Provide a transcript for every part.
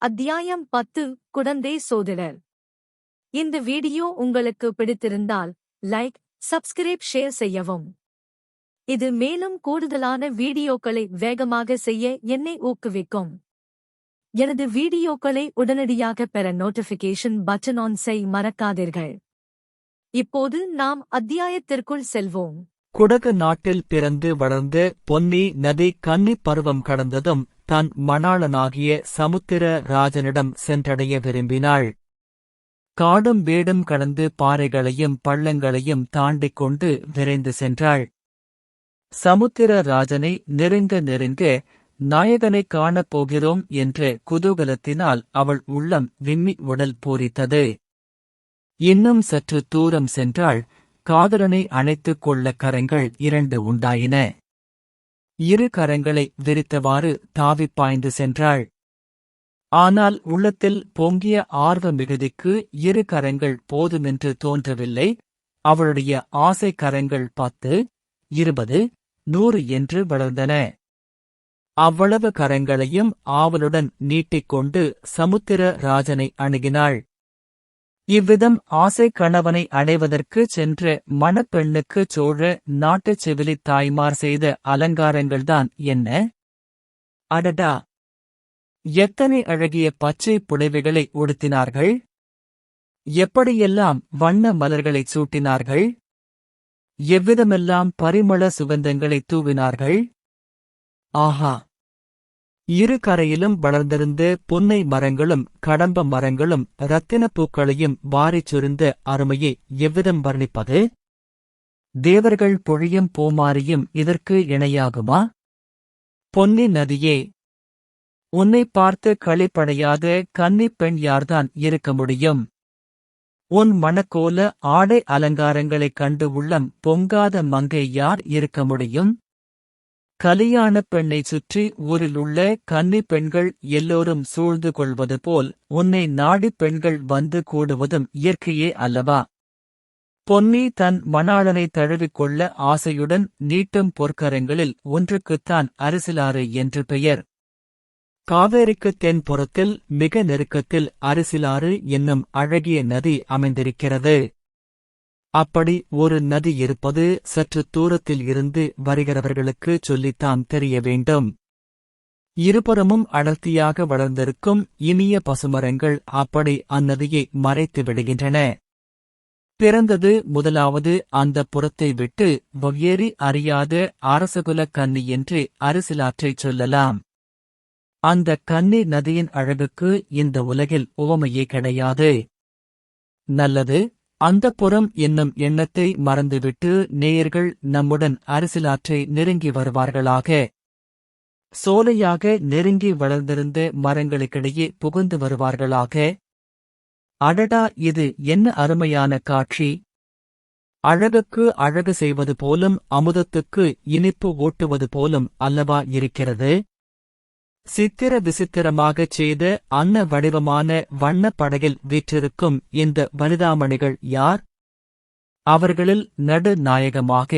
அத்தியாயம் பத்து குடந்தை சோதிடர். இந்த வீடியோ உங்களுக்கு பிடித்திருந்தால் லைக் சப்ஸ்கிரைப் ஷேர் செய்யவும். இது மேலும் கூடுதலான வீடியோக்களை வேகமாக செய்ய என்னை ஊக்குவிக்கும். எனது வீடியோக்களை உடனடியாக பெற நோட்டிஃபிகேஷன் பட்டன் ஆன் செய் மறக்காதீர்கள். இப்போது நாம் அத்தியாயத்திற்குள் செல்வோம். குடகு நாட்டில் பிறந்து வளர்ந்து பொன்னி நதி கன்னி பருவம் கடந்ததும் தன் மணாளனாகிய சமுத்திர ராஜனிடம் சென்றடைய விரும்பினாள். காடும் வீடும் கடந்து பாறைகளையும் பள்ளங்களையும் தாண்டிக் கொண்டு விரைந்து சென்றாள். சமுத்திர ராஜனை நெருங்க நெருங்க நாயகனை காணப் போகிறோம் என்ற குதூகலத்தினால் அவள் உள்ளம் விம்மி உடல் பூரித்தது. இன்னும் சற்று தூரம் சென்றாள் காதலனை அணைத்துக் கொள்ள கரங்கள் இரண்டு உண்டாயின. இரு கரங்களை விரித்தவாறு தாவிப் பாய்ந்து சென்றாள். ஆனால் உள்ளத்தில் பொங்கிய ஆர்வ மிகுதிக்கு இரு கரங்கள் போதுமென்று தோன்றவில்லை. அவளுடைய ஆசை கரங்கள் பத்து இருபது நூறு என்று வளர்ந்தன. அவ்வளவு கரங்களையும் ஆவலுடன் நீட்டிக்கொண்டு சமுத்திர ராஜனை அணுகினாள். இவ்விதம் ஆசை கணவனை அடைவதற்கு சென்ற மணப்பெண்ணுக்கு சோழ நாட்டுச் செவிலி தாய்மார் செய்த அலங்காரங்கள்தான் என்ன? அடடா! எத்தனை அழகிய பச்சை புடவைகளை உடுத்தினார்கள்? எப்படியெல்லாம் வண்ண மலர்களைச் சூட்டினார்கள்? எவ்விதமெல்லாம் பரிமள சுகந்தங்களை தூவினார்கள்? ஆஹா! இரு கரையிலும் வளர்ந்திருந்த புன்னை மரங்களும் கடம்ப மரங்களும் இரத்தின பூக்களையும் வாரிச் சுரிந்த அருமையை எவ்விதம் வர்ணிப்பது? தேவர்கள் பொழியும் பூமாரியும் இதற்கு இணையாகுமா? பொன்னி நதியே உன்னை பார்த்து களிப்படையாத கன்னிப் பெண் யார்தான் இருக்க முடியும்? உன் மணக்கோல ஆடை அலங்காரங்களைக் கண்டு உள்ளம் பொங்காத மங்கை யார் இருக்க முடியும்? கலியாணப் பெண்ணைச் சுற்றி ஊரிலுள்ள கன்னி பெண்கள் எல்லோரும் சூழ்ந்து கொள்வது போல் உன்னை நாடிப் பெண்கள் வந்து கூடுவதும் இயற்கையே அல்லவா? பொன்னி தன் மணாளனை தழுவிக்கொள்ள ஆசையுடன் நீட்டும் பொற்கரங்களில் ஒன்றுக்குத்தான் அரிசிலாறு என்று பெயர். காவேரிக்கு தென்புறத்தில் மிக நெருக்கத்தில் அரிசிலாறு என்னும் அழகிய நதி அமைந்திருக்கிறது. அப்படி ஒரு நதி இருப்பது சற்று தூரத்தில் இருந்து வருகிறவர்களுக்கு சொல்லித்தான் தெரிய வேண்டும். இருபுறமும் அடர்த்தியாக வளர்ந்திருக்கும் இனிய பசுமரங்கள் அப்படி அந்நதியை மறைத்து விடுகின்றன. பிறந்தது முதலாவது அந்த புறத்தை விட்டு வெவ்வேறி அறியாத அரசகுல கன்னி என்று அரிசிலாற்றைச் சொல்லலாம். அந்த கன்னி நதியின் அழகுக்கு இந்த உலகில் உவமையே கிடையாது. நல்லது அந்த புறம் என்னும் எண்ணத்தை மறந்துவிட்டு நேயர்கள் நம்முடன் அரசியலாற்றை நெருங்கி வருவார்களாக. சோலையாக நெருங்கி வளர்ந்திருந்த மரங்களுக்கிடையே புகுந்து வருவார்களாக. அடடா இது என்ன அருமையான காட்சி! அழகுக்கு அழகு செய்வது போலும் அமுதத்துக்கு இனிப்பு ஓட்டுவது போலும் அல்லவா இருக்கிறது? சித்திர விசித்திரமாகச் செய்த அன்ன வடிவமான வண்ணப் படகில் வீற்றிருக்கும் இந்த வனிதாமணிகள் யார்? அவர்களில் நடுநாயகமாக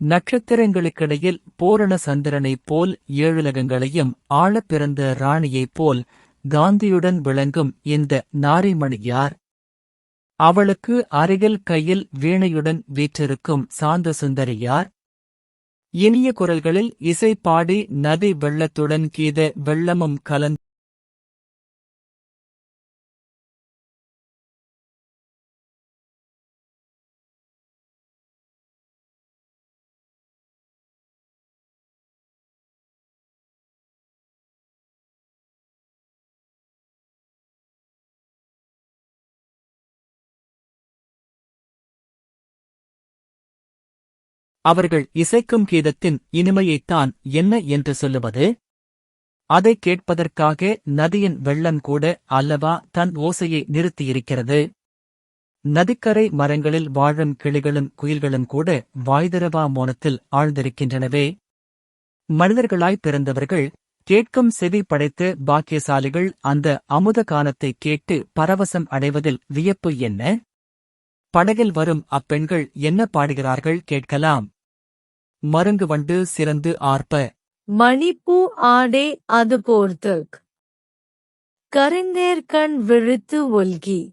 நட்சத்திரங்களுக்கிடையில் பூரண சந்திரனைப் போல் ஏழுலகங்களையும் ஆழப் பிறந்த ராணியைப் போல் காந்தியுடன் விளங்கும் இந்த நாரிமணி யார்? அவளுக்கு அருகில் கையில் வீணையுடன் வீற்றிருக்கும் சாந்த சுந்தரி யார்? இனிய குரல்களில் இசை பாடி நதி வெள்ளத்துடன் கீத வெள்ளமும் கலந்து அவர்கள் இசைக்கும் கீதத்தின் இனிமையைத்தான் என்ன என்று சொல்லுவது? அதைக் கேட்பதற்காக நதியின் வெள்ளம் கூட அல்லவா தன் ஓசையை நிறுத்தியிருக்கிறது? நதிக்கரை மரங்களில் வாழும் கிளிகளும் குயில்களும் கூட வாய்திரவா மோனத்தில் ஆழ்ந்திருக்கின்றனவே. மனிதர்களாய் பிறந்தவர்கள் கேட்கும் செவி படைத்த பாக்கியசாலிகள் அந்த அமுத காலத்தை கேட்டு பரவசம் அடைவதில் வியப்பு என்ன? படகில் வரும் அப்பெண்கள் என்ன பாடுகிறார்கள் கேட்கலாம். மருங்கு வண்டு சிறந்து ஆர்ப்ப. மணிப்பூ ஆடே அது போர்த்துக். கருந்தேர்கண் விழுத்து ஒல்கி.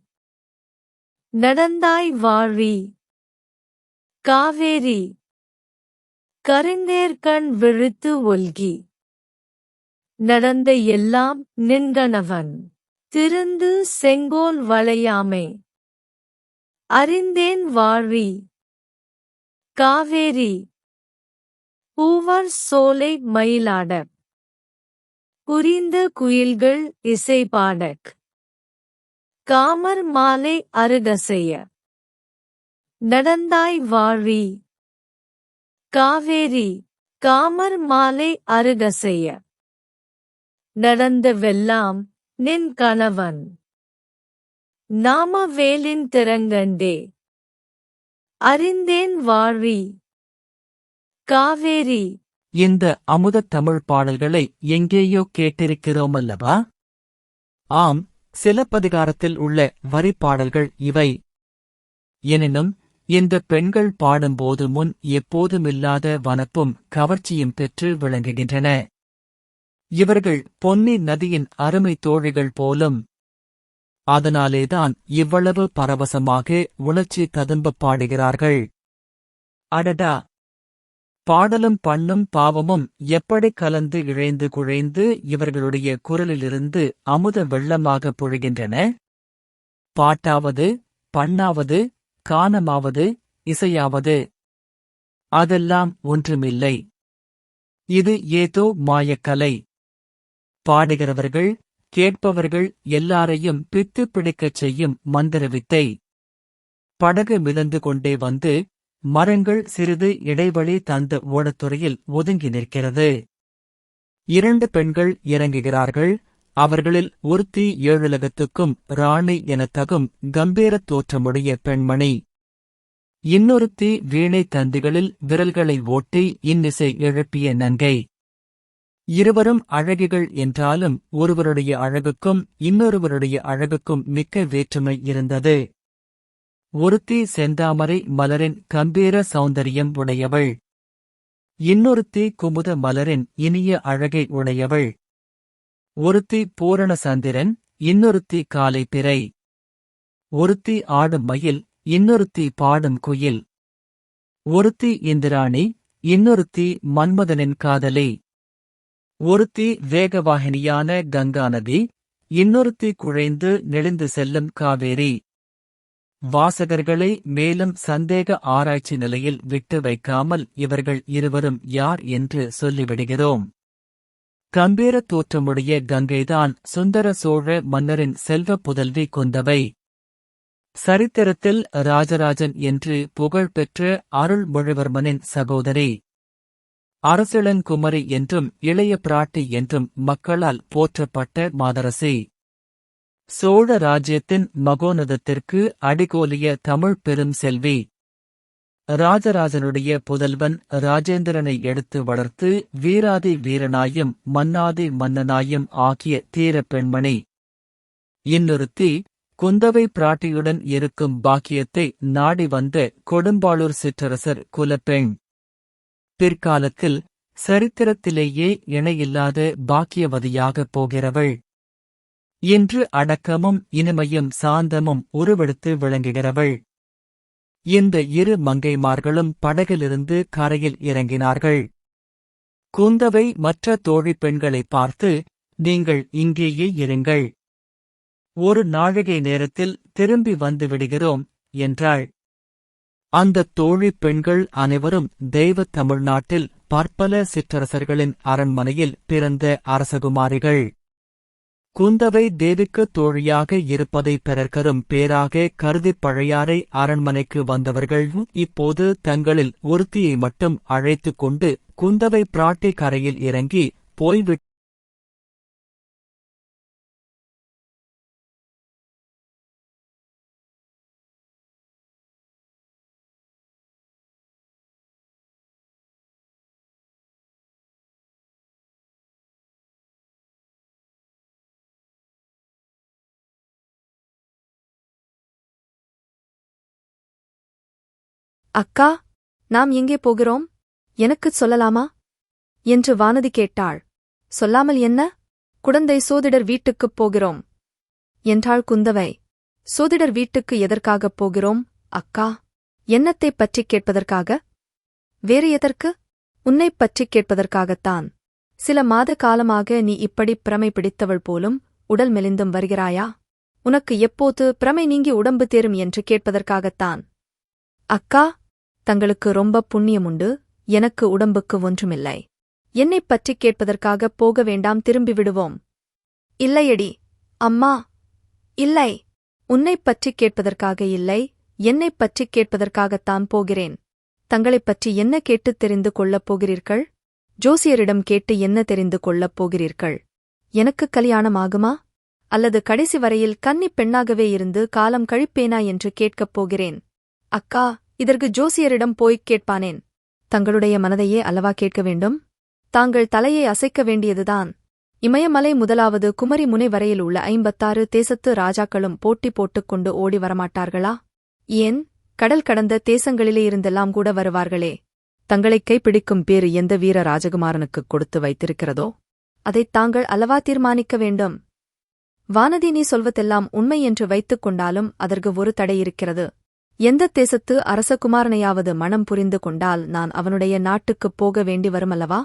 நடந்தாய் வாழி காவேரி. கருந்தேர்கண் விழுத்து ஒல்கி. நடந்த எல்லாம் நின்றனவன் திருந்து செங்கோல் வளையாமை. அறிந்தேன் வாழி காவேரி. பூவர் சோலை மயிலாடக் புரிந்த குயில்கள் இசைபாடக். காமர் மாலை அருகசைய. நடந்தாய் வாழி. காவேரி காமர் மாலை அருகசைய. நடந்தவெல்லாம் நின் கணவன். நாம வேலின் திறங்கண்டே. அறிந்தேன் வாழி. காவேரி. இந்த அமுதத் தமிழ் பாடல்களை எங்கேயோ கேட்டிருக்கிறோம் அல்லவா ஆம் சிலப்பதிகாரத்தில் உள்ள வரிப்பாடல்கள் இவை. எனினும் இந்த பெண்கள் பாடும்போது முன் எப்போதுமில்லாத வனப்பும் கவர்ச்சியும் பெற்று விளங்குகின்றன. இவர்கள் பொன்னி நதியின் அருமை தோழிகள் போலும். அதனாலேதான் இவ்வளவு பரவசமாக உணர்ச்சி ததும்பப் பாடுகிறார்கள். அடடா! பாடலும் பண்ணும் பாவமும் எப்படி கலந்து இழைந்து குழைந்து இவர்களுடைய குரலிலிருந்து அமுத வெள்ளமாக பொழிகின்றன? பாட்டாவது பண்ணாவது கானமாவது இசையாவது. அதெல்லாம் ஒன்றுமில்லை. இது ஏதோ மாயக்கலை. பாடுகிறவர்கள் கேட்பவர்கள் எல்லாரையும் பித்து பிடிக்கச் செய்யும் மந்திர வித்தை படகு மிதந்து கொண்டே வந்து மரங்கள் சிறிது இடைவெளி தந்த ஓடத்துறையில் ஒதுங்கி நிற்கிறது. இரண்டு பெண்கள் இறங்குகிறார்கள். அவர்களில் ஒருத்தி ஏழுலகத்துக்கும் ராணி எனத் தகும் கம்பீரத் தோற்றமுடைய பெண்மணி. இன்னொருத்தி வீணை தந்திகளில் விரல்களை ஓட்டி இன்னிசை எழுப்பிய நங்கை. இருவரும் அழகிகள் என்றாலும் ஒருவருடைய அழகுக்கும் இன்னொருவருடைய அழகுக்கும் மிக்க வேற்றுமை இருந்தது. ஒருத்தி செந்தாமரை மலரின் கம்பீர சௌந்தரியம் உடையவள். இன்னொருத்தி குமுத மலரின் இனிய அழகை உடையவள். ஒருத்தி பூரண சந்திரன் இன்னொருத்தி காலை பிறை. ஒருத்தி ஆடும் மயில் இன்னொருத்தி பாடும் குயில். ஒருத்தி இந்திராணி இன்னொருத்தி மன்மதனின் காதலி. ஒருத்தி வேகவாகினியான கங்கா நதி இன்னொருத்தி குழைந்து நெளிந்து செல்லும் காவேரி. வாசகர்களை மேலும் சந்தேக ஆராய்ச்சி நிலையில் விட்டு வைக்காமல் இவர்கள் இருவரும் யார் என்று சொல்லிவிடுகிறோம். கம்பீர தோற்றமுடைய கங்கைதான் சுந்தர சோழ மன்னரின் செல்வ புதல்வி கொண்டவை. சரித்திரத்தில் ராஜராஜன் என்று புகழ்பெற்ற அருள்மொழிவர்மனின் சகோதரி. அரசிளங்குமரி என்றும் இளைய பிராட்டி என்றும் மக்களால் போற்றப்பட்ட மாதரசி. சோழ ராஜ்யத்தின் மகோனதத்திற்கு அடிகோலிய தமிழ் பெரும் செல்வி. ராஜராஜனுடைய புதல்வன் ராஜேந்திரனை எடுத்து வளர்த்து வீராதி வீரனாயும் மன்னாதி மன்னனாயும் ஆகிய தீர பெண்மணி. இன்னொருத்தி குந்தவை பிராட்டியுடன் இருக்கும் பாக்கியத்தை நாடி வந்த கொடும்பாளூர் சிற்றரசர் குலப்பெண். பிற்காலத்தில் சரித்திரத்திலேயே இணையில்லாத பாக்கியவதியாகப் போகிறவள். இன்று அடக்கமும் இனிமையும் சாந்தமும் உருவெடுத்து விளங்குகிறவள். இந்த இரு மங்கைமார்களும் படகிலிருந்து கரையில் இறங்கினார்கள். குந்தவை மற்ற தோழிப் பெண்களைப் பார்த்து நீங்கள் இங்கேயே இருங்கள். ஒரு நாழிகை நேரத்தில் திரும்பி வந்து விடுகிறோம் என்றாள். அந்த தோழிப் பெண்கள் அனைவரும் தெய்வ தமிழ்நாட்டில் பற்பல சிற்றரசர்களின் அரண்மனையில் பிறந்த அரசகுமாரிகள். குந்தவை தேவிக்கு தோழியாக இருப்பதை பிறர்க்கரும் பேராக கருதிப் பழையாறை அரண்மனைக்கு வந்தவர்கள் இப்போது தங்களில் ஒருத்தியை மட்டும் அழைத்துக் கொண்டு குந்தவை பிராட்டி கரையில் இறங்கி போய்விட்டு அக்கா நாம் எங்கே போகிறோம்? எனக்குச் சொல்லலாமா? என்று வானதி கேட்டாள். சொல்லாமல் என்ன? குடந்தை சோதிடர் வீட்டுக்குப் போகிறோம். என்றாள் குந்தவை. சோதிடர் வீட்டுக்கு எதற்காகப் போகிறோம் அக்கா? என்னத்தைப் பற்றிக் கேட்பதற்காக? வேறு எதற்கு? உன்னைப் பற்றிக் கேட்பதற்காகத்தான். சில மாத காலமாக நீ இப்படி பிரமை பிடித்தவள் போலும் உடல் மெலிந்தும் வருகிறாயா? உனக்கு எப்போது பிரமை நீங்கி உடம்பு தேரும் என்று கேட்பதற்காகத்தான். அக்கா தங்களுக்கு ரொம்ப புண்ணியமுண்டு எனக்கு உடம்புக்கு ஒன்றுமில்லை. என்னைப் பற்றிக் கேட்பதற்காக போக வேண்டாம் திரும்பி விடுவோம் இல்லையடி அம்மா இல்லை. உன்னைப் பற்றிக் கேட்பதற்காக இல்லை என்னைப் பற்றிக் கேட்பதற்காகத்தான் போகிறேன். தங்களைப் பற்றி என்ன கேட்டுத் தெரிந்து கொள்ளப் போகிறீர்கள்? ஜோசியரிடம் கேட்டு என்ன தெரிந்து கொள்ளப் போகிறீர்கள்? எனக்கு கல்யாணம் ஆகுமா? அல்லது கடைசி வரையில் கன்னிப் பெண்ணாகவே இருந்து காலம் கழிப்பேனா என்று கேட்கப் போகிறேன். அக்கா இதற்கு ஜோசியரிடம் போய்க் கேட்பானேன். தங்களுடைய மனதையே அல்லவா கேட்க வேண்டும்? தாங்கள் தலையை அசைக்க வேண்டியதுதான். இமயமலை முதலாவது குமரி முனை வரையில் உள்ள ஐம்பத்தாறு தேசத்து ராஜாக்களும் போட்டி போட்டுக்கொண்டு ஓடி வரமாட்டார்களா? ஏன்? கடல் கடந்த தேசங்களிலே இருந்தெல்லாம் கூட வருவார்களே. தங்களைக் கைப்பிடிக்கும் பேறு எந்த வீர ராஜகுமாரனுக்குக் கொடுத்து வைத்திருக்கிறதோ? அதைத் தாங்கள் அல்லவா தீர்மானிக்க வேண்டும்? வானதி நீ சொல்வதெல்லாம் உண்மை என்று வைத்துக் கொண்டாலும் அதற்கு ஒரு தடை இருக்கிறது. எந்த தேசத்து அரசகுமாரனையாவது மனம் புரிந்து கொண்டால் நான் அவனுடைய நாட்டுக்குப் போக வேண்டி வருமல்லவா?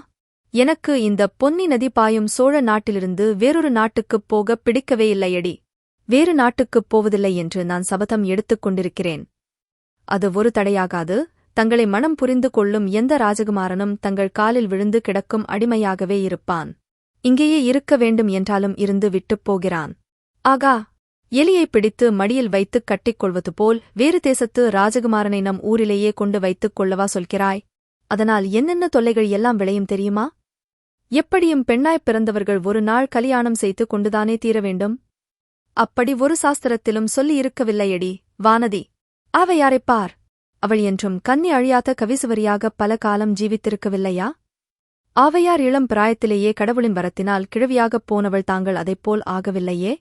எனக்கு இந்த பொன்னி நதி பாயும் சோழ நாட்டிலிருந்து வேறொரு நாட்டுக்குப் போக பிடிக்கவே இல்லையடி. வேறு நாட்டுக்குப் போவதில்லை என்று நான் சபதம் எடுத்துக் கொண்டிருக்கிறேன். அது ஒரு தடையாகாது. தங்களை மனம் புரிந்து கொள்ளும் எந்த ராஜகுமாரனும் தங்கள் காலில் விழுந்து கிடக்கும் அடிமையாகவே இருப்பான். இங்கேயே இருக்க வேண்டும் என்றாலும் இருந்து விட்டுப் போகிறான். ஆகா எலியைப் பிடித்து மடியில் வைத்துக் கட்டிக்கொள்வது போல் வேறு தேசத்து ராஜகுமாரனை நம் ஊரிலேயே கொண்டு வைத்துக் கொள்ளவா சொல்கிறாய்? அதனால் என்னென்ன தொல்லைகள் எல்லாம் விளையும் தெரியுமா? எப்படியும் பெண்ணாய்ப் பிறந்தவர்கள் ஒரு நாள் கல்யாணம் செய்து கொண்டுதானே தீர வேண்டும்? அப்படி ஒரு சாஸ்திரத்திலும் சொல்லி இருக்கவில்லையடி வானதி. அவ யாரைப் பார்? அவள் என்றும் கன்னி அழியாத கவிசுவரியாக பல காலம் ஜீவித்திருக்கவில்லையா? ஆவையார் இளம் பிராயத்திலேயே கடவுளின் வரத்தினால் கிழவியாகப் போனவள் தாங்கள் அதைப்போல் ஆகவில்லையே?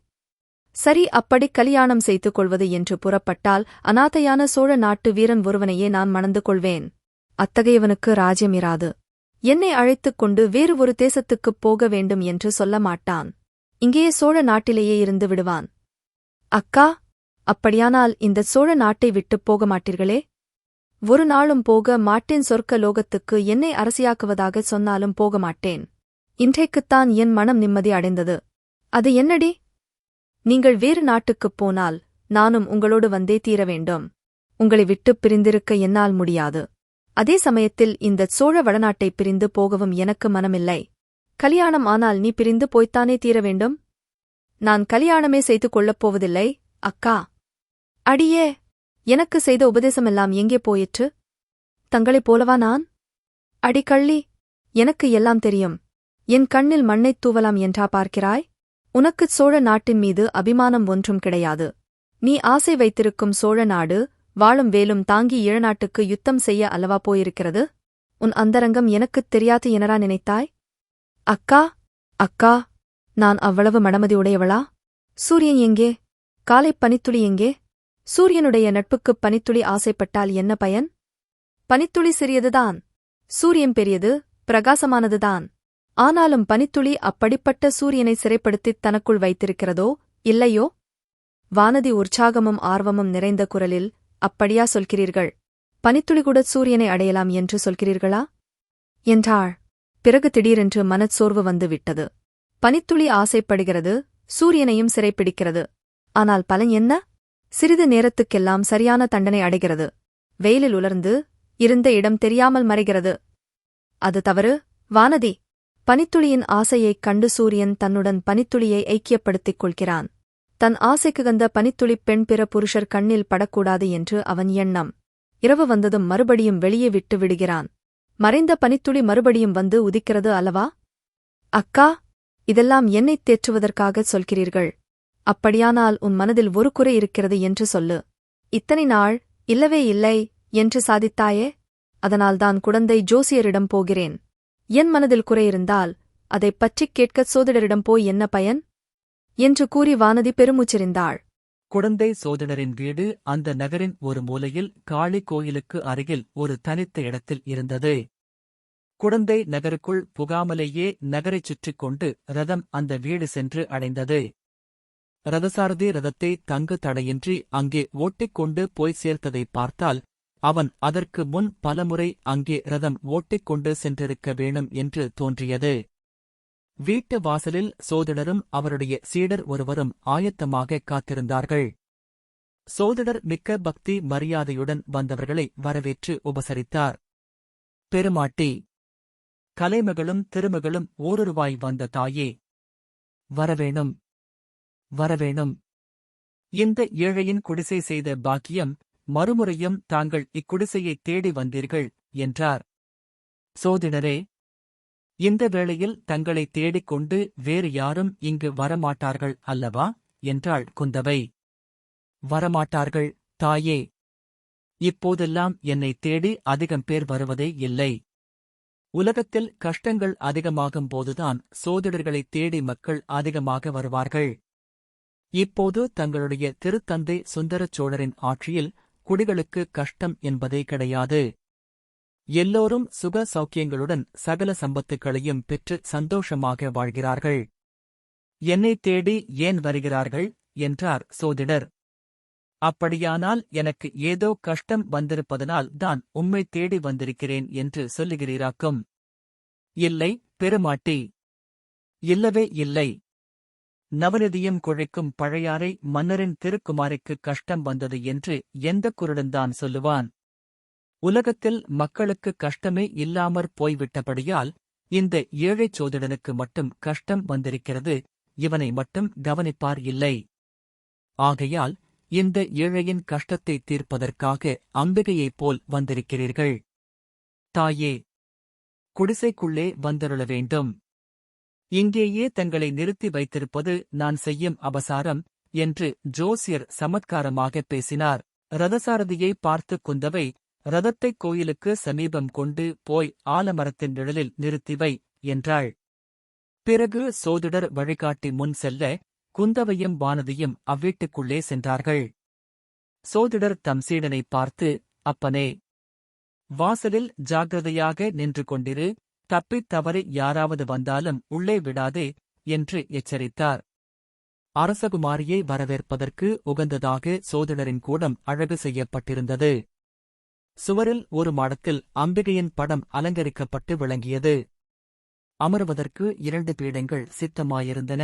சரி அப்படி கல்யாணம் செய்து கொள்வது என்று புறப்பட்டால் அநாதையான சோழ நாட்டு வீரன் ஒருவனையே நான் மணந்து கொள்வேன். அத்தகையவனுக்கு ராஜ்யம் இராது. என்னை அழைத்துக் கொண்டு வேறு ஒரு தேசத்துக்குப் போக வேண்டும் என்று சொல்ல மாட்டான். இங்கேயே சோழ நாட்டிலேயே இருந்து விடுவான். அக்கா அப்படியானால் இந்த சோழ நாட்டை விட்டுப் போக மாட்டீர்களே? ஒரு நாளும் போக மாட்டேன் சொர்க்க லோகத்துக்கு என்னை அரசியாக்குவதாக சொன்னாலும் போக மாட்டேன். இன்றைக்குத்தான் என் மனம் நிம்மதி அடைந்தது. அது என்னடி? நீங்கள் வேறு நாட்டுக்குப் போனால் நானும் உங்களோடு வந்தே தீர வேண்டும். உங்களை விட்டுப் பிரிந்திருக்க என்னால் முடியாது. அதே சமயத்தில் இந்த சோழ வடநாட்டைப் பிரிந்து போகவும் எனக்கு மனமில்லை. கல்யாணம் ஆனால் நீ பிரிந்து போய்த்தானே தீர வேண்டும்? நான் கல்யாணமே செய்து கொள்ளப் போவதில்லை அக்கா. அடியே எனக்கு செய்த உபதேசமெல்லாம் எங்கே போயிற்று? தங்களைப் போலவா நான்? அடி கள்ளி எனக்கு எல்லாம் தெரியும். என் கண்ணில் மண்ணைத் தூவலாம் என்றா பார்க்கிறாய்? உனக்குச் சோழ நாட்டின் மீது அபிமானம் ஒன்றும் கிடையாது. நீ ஆசை வைத்திருக்கும் சோழ நாடு வாழும் வேலும் தாங்கி ஈழநாட்டுக்கு யுத்தம் செய்ய அல்லவா போயிருக்கிறது? உன் அந்தரங்கம் எனக்குத் தெரியாது எனரா நினைத்தாய்? அக்கா அக்கா நான் அவ்வளவு மடமதியுடையவளா சூரியன் எங்கே? காலைப் பனித்துளி எங்கே? சூரியனுடைய நட்புக்குப் பனித்துளி ஆசைப்பட்டால் என்ன பயன்? பனித்துளி சிறியதுதான். சூரியன் பெரியது பிரகாசமானதுதான். ஆனாலும் பனித்துளி அப்படிப்பட்ட சூரியனை சிறைப்படுத்தித் தனக்குள் வைத்திருக்கிறதோ இல்லையோ? வானதி உற்சாகமும் ஆர்வமும் நிறைந்த குரலில் அப்படியா சொல்கிறீர்கள். பனித்துளி கூட சூரியனை அடையலாம் என்று சொல்கிறீர்களா? என்றாள். பிறகு திடீரென்று மனச்சோர்வு வந்து விட்டது பனித்துளி ஆசைப்படுகிறது சூரியனையும் சிறைப்பிடிக்கிறது. ஆனால் பலன் என்ன? சிறிது நேரத்துக்கெல்லாம் சரியான தண்டனை அடைகிறது. வெயிலில் உலர்ந்து இருந்த இடம் தெரியாமல் மறைகிறது. அது தவறு வானதி. பனித்துளியின் ஆசையைக் கண்டு சூரியன் தன்னுடன் பனித்துளியை ஐக்கியப்படுத்திக் கொள்கிறான். தன் ஆசைக்கு கந்த பனித்துளிப் பெண் பிற புருஷர் கண்ணில் படக்கூடாது என்று அவன் எண்ணம். இரவு வந்ததும் மறுபடியும் வெளியே விட்டு விடுகிறான். மறைந்த பனித்துளி மறுபடியும் வந்து உதிக்கிறது அல்லவா? அக்கா இதெல்லாம் என்னைத் தேற்றுவதற்காகச் சொல்கிறீர்கள். அப்படியானால் உன் மனதில் ஒரு குறை இருக்கிறது என்று சொல்லு. இத்தனை நாள் இல்லவே இல்லை என்று சாதித்தாயே? அதனால்தான் குடந்தை ஜோசியரிடம் போகிறேன். என் மனதில் குறையிருந்தால் அதைப் பற்றிக் கேட்கச் சோதிடரிடம் போய் என்ன பயன்? என்று கூறி வானதி பெருமூச்சிருந்தாள் குடந்தை சோதிடரின் வீடு அந்த நகரின் ஒரு மூலையில் காளி கோயிலுக்கு அருகில் ஒரு தனித்த இடத்தில் இருந்தது. குடந்தை நகருக்குள் புகாமலேயே நகரைச் சுற்றிக் கொண்டு ரதம் அந்த வீடு சென்று அடைந்தது. ரதசாரதி ரதத்தை தங்கு தடையின்றி அங்கே ஓட்டிக்கொண்டு போய் சேர்த்ததை பார்த்தால் அவன் அதற்கு முன் பலமுறை அங்கே ரதம் ஓட்டிக்கொண்டு சென்றிருக்க வேணும் என்று தோன்றியது. வீட்டு வாசலில் சோதிடரும் அவருடைய சீடர் ஒருவரும் ஆயத்தமாக காத்திருந்தார்கள். சோதிடர் மிக்க பக்தி மரியாதையுடன் வந்தவர்களை வரவேற்று உபசரித்தார். பெருமாட்டி கலைமகளும் திருமகளும் ஓரொருவாய் வந்த தாயே வரவேணும் வரவேணும். இந்த ஏழையின் குடிசை செய்த பாக்கியம் மறுமுறையும் தாங்கள் இக்குடிசையை தேடி வந்தீர்கள் என்றார். சோதிடரே இந்த வேளையில் தங்களை தேடிக் கொண்டு வேறு யாரும் இங்கு வரமாட்டார்கள் அல்லவா? என்றாள் குந்தவை. வரமாட்டார்கள் தாயே. இப்போதெல்லாம் என்னை தேடி அதிகம் பேர் வருவதே இல்லை. உலகத்தில் கஷ்டங்கள் அதிகமாகும் போதுதான் சோதிடர்களை தேடி மக்கள் அதிகமாக வருவார்கள். இப்போது தங்களுடைய திருத்தந்தை சுந்தரச் சோழரின் ஆட்சியில் குடிகளுக்கு கஷ்டம் என்பதே கிடையாது. எல்லோரும் சுக சௌக்கியங்களுடன் சகல சம்பத்துக்களையும் பெற்று சந்தோஷமாக வாழ்கிறார்கள். என்னை தேடி ஏன் வருகிறார்கள்? என்றார் சோதிடர். அப்படியானால் எனக்கு ஏதோ கஷ்டம் வந்திருப்பதனால் தான் உம்மை தேடி வந்திருக்கிறேன் என்று சொல்லுகிறீராக்கும். இல்லை பெருமாட்டி. இல்லவே இல்லை. நவநிதியம் குழைக்கும் பழையாறை மன்னரின் திருக்குமாரிக்கு கஷ்டம் வந்தது என்று எந்த குருடன்தான் சொல்லுவான்? உலகத்தில் மக்களுக்கு கஷ்டமே இல்லாமற் போய்விட்டபடியால் இந்த ஏழைச் சோதிடனுக்கு மட்டும் கஷ்டம் வந்திருக்கிறது இவனை மட்டும் கவனிப்பார் இல்லை. ஆகையால் இந்த ஏழையின் கஷ்டத்தை தீர்ப்பதற்காக அம்பிகையைப் போல் வந்திருக்கிறீர்கள். தாயே குடிசைக்குள்ளே வந்தருள வேண்டும். இங்கேயே தங்களை நிறுத்தி வைத்திருப்பது நான் செய்யும் அபசாரம் என்று ஜோசியர் சமத்காரமாக பேசினார். ரதசாரதியை பார்த்து குந்தவை ரதத்தைக் கோயிலுக்கு சமீபம் கொண்டு போய் ஆலமரத்தின் நிழலில் நிறுத்தி வை என்றாள். பிறகு சோதிடர் வழிகாட்டி முன் செல்ல குந்தவையும் வானதியும் அவ்வீட்டுக்குள்ளே சென்றார்கள். சோதிடர் தம் சீடனை பார்த்து அப்பனே வாசலில் ஜாகிரதையாக நின்று கொண்டிரு. தப்பித் தவறி யாராவது வந்தாலும் உள்ளே விடாதே என்று எச்சரித்தார். அரசகுமாரியை வரவேற்பதற்கு உகந்ததாக சோதிடரின் கூடம் அழகு செய்யப்பட்டிருந்தது. சுவரில் ஒரு மாடத்தில் அம்பிகையின் படம் அலங்கரிக்கப்பட்டு விளங்கியது. அமர்வதற்கு இரண்டு பீடங்கள் சித்தமாயிருந்தன.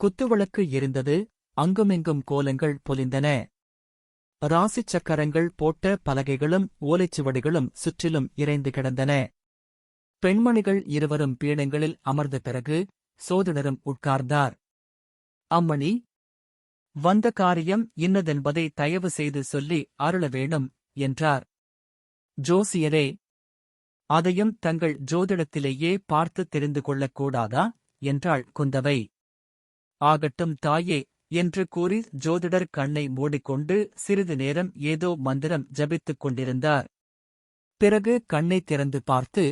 குத்துவிளக்கு எரிந்தது அங்குமிங்கும் கோலங்கள் பொலிந்தன. ராசிச் சக்கரங்கள் போட்ட பலகைகளும் ஓலைச்சுவடிகளும் சுற்றிலும் இறைந்து கிடந்தன. பெண்மணிகள் இருவரும் பீடங்களில் அமர்ந்த பிறகு சோதிடரும் உட்கார்ந்தார். அம்மணி வந்த காரியம் இன்னதென்பதை தயவு செய்து சொல்லி அருள வேணும் என்றார். ஜோசியரே அதையும் தங்கள் ஜோதிடத்திலேயே பார்த்து தெரிந்து கொள்ளக்கூடாதா என்றாள் குந்தவை. ஆகட்டும் தாயே என்று கூறி ஜோதிடர் கண்ணை மூடிக்கொண்டு சிறிது நேரம் ஏதோ மந்திரம் ஜபித்துக் கொண்டிருந்தார். பிறகு கண்ணை திறந்து பார்த்து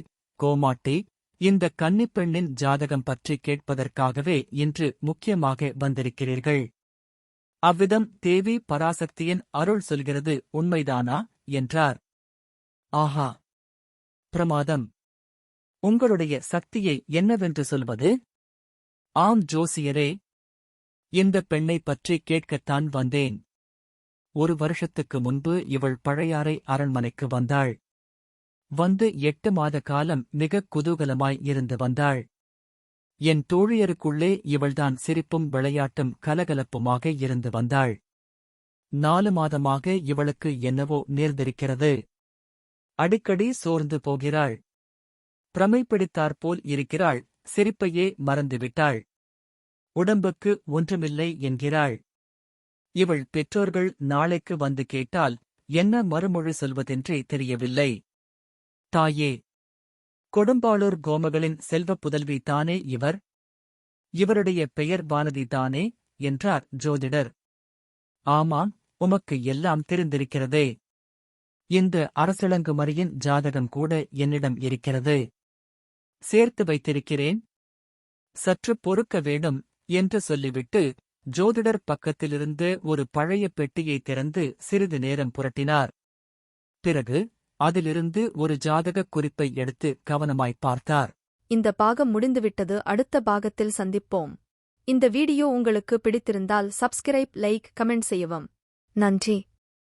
கோமாட்டி இந்த கன்னிப்பெண்ணின் ஜாதகம் பற்றி கேட்பதற்காகவே இன்று முக்கியமாக வந்திருக்கிறீர்கள். அவ்விதம் தேவி பராசக்தியின் அருள் சொல்கிறது உண்மைதானா? என்றார். ஆஹா! பிரமாதம். உங்களுடைய சக்தியை என்னவென்று சொல்வது? ஆம் ஜோசியரே இந்த பெண்ணை பற்றி கேட்கத்தான் வந்தேன். ஒரு வருஷத்துக்கு முன்பு இவள் பழையாறை அரண்மனைக்கு வந்தாள். வந்து எட்டு மாத காலம் மிகக் குதூகலமாய் இருந்து வந்தாள். என் தோழியருக்குள்ளே இவள்தான் சிரிப்பும் விளையாட்டும் கலகலப்புமாக இருந்து வந்தாள். நாலு மாதமாக இவளுக்கு என்னவோ நேர்ந்திருக்கிறது. அடிக்கடி சோர்ந்து போகிறாள். பிரமை பிடித்தாற்போல் இருக்கிறாள். சிரிப்பையே மறந்துவிட்டாள். உடம்புக்கு ஒன்றுமில்லை என்கிறாள். இவள் பெற்றோர்கள் நாளைக்கு வந்து கேட்டால் என்ன மறுமொழி சொல்வதென்றே தெரியவில்லை. தாயே. கொடும்பாளூர் கோமகளின் செல்வப் புதல்வி தானே இவர்? இவருடைய பெயர் வானதி தானே? என்றார் ஜோதிடர். ஆமாம் உமக்கு எல்லாம் தெரிந்திருக்கிறதே. இந்த அரசிளங்குமரியின் ஜாதகம் கூட என்னிடம் இருக்கிறது. சேர்த்து வைத்திருக்கிறேன். சற்று பொறுக்க வேணும் என்று சொல்லிவிட்டு ஜோதிடர் பக்கத்திலிருந்து ஒரு பழைய பெட்டியை திறந்து சிறிது நேரம் புரட்டினார். பிறகு அதிலிருந்து ஒரு ஜாதகக் குறிப்பை எடுத்து கவனமாய் பார்த்தார். இந்த பாகம் முடிந்துவிட்டது. அடுத்த பாகத்தில் சந்திப்போம். இந்த வீடியோ உங்களுக்கு பிடித்திருந்தால் சப்ஸ்கிரைப் லைக் கமெண்ட் செய்யவும். நன்றி.